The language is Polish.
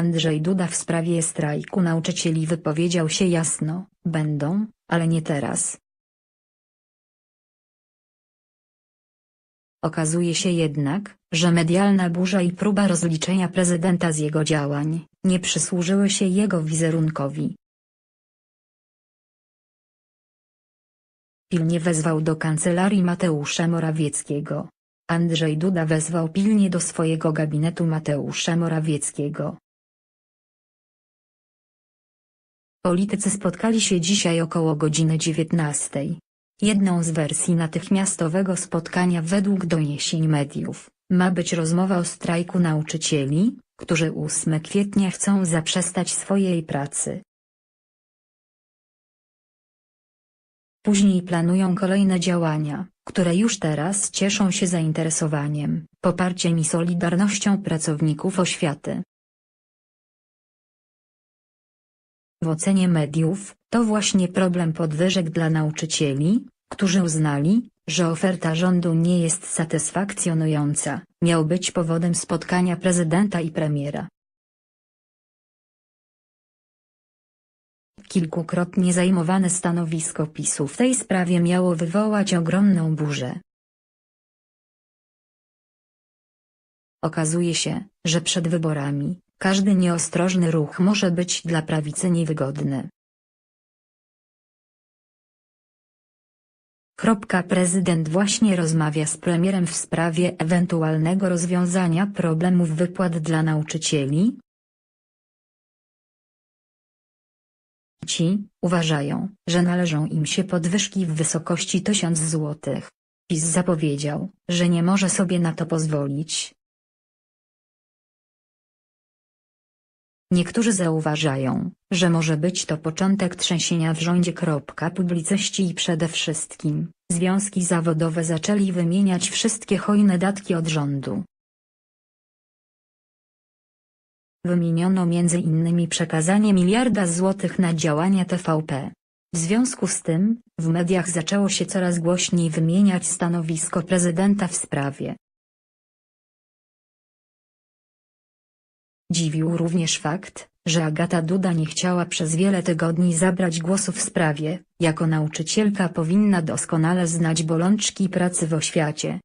Andrzej Duda w sprawie strajku nauczycieli wypowiedział się jasno, będą, ale nie teraz. Okazuje się jednak, że medialna burza i próba rozliczenia prezydenta z jego działań, nie przysłużyły się jego wizerunkowi. Pilnie wezwał do kancelarii Mateusza Morawieckiego. Andrzej Duda wezwał pilnie do swojego gabinetu Mateusza Morawieckiego. Politycy spotkali się dzisiaj około godziny 19. Jedną z wersji natychmiastowego spotkania według doniesień mediów, ma być rozmowa o strajku nauczycieli, którzy 8 kwietnia chcą zaprzestać swojej pracy. Później planują kolejne działania, które już teraz cieszą się zainteresowaniem, poparciem i solidarnością pracowników oświaty. W ocenie mediów, to właśnie problem podwyżek dla nauczycieli, którzy uznali, że oferta rządu nie jest satysfakcjonująca, miał być powodem spotkania prezydenta i premiera. Kilkukrotnie zajmowane stanowisko PiSu w tej sprawie miało wywołać ogromną burzę. Okazuje się, że przed wyborami, każdy nieostrożny ruch może być dla prawicy niewygodny. Prezydent właśnie rozmawia z premierem w sprawie ewentualnego rozwiązania problemów wypłat dla nauczycieli. Ci, uważają, że należą im się podwyżki w wysokości 1000 zł. PiS zapowiedział, że nie może sobie na to pozwolić. Niektórzy zauważają, że może być to początek trzęsienia w rządzie. Publicyści i przede wszystkim, związki zawodowe zaczęli wymieniać wszystkie hojne datki od rządu. Wymieniono m.in. przekazanie miliarda złotych na działania TVP. W związku z tym, w mediach zaczęło się coraz głośniej wymieniać stanowisko prezydenta w sprawie. Dziwił również fakt, że Agata Duda nie chciała przez wiele tygodni zabrać głosu w sprawie, jako nauczycielka powinna doskonale znać bolączki pracy w oświacie.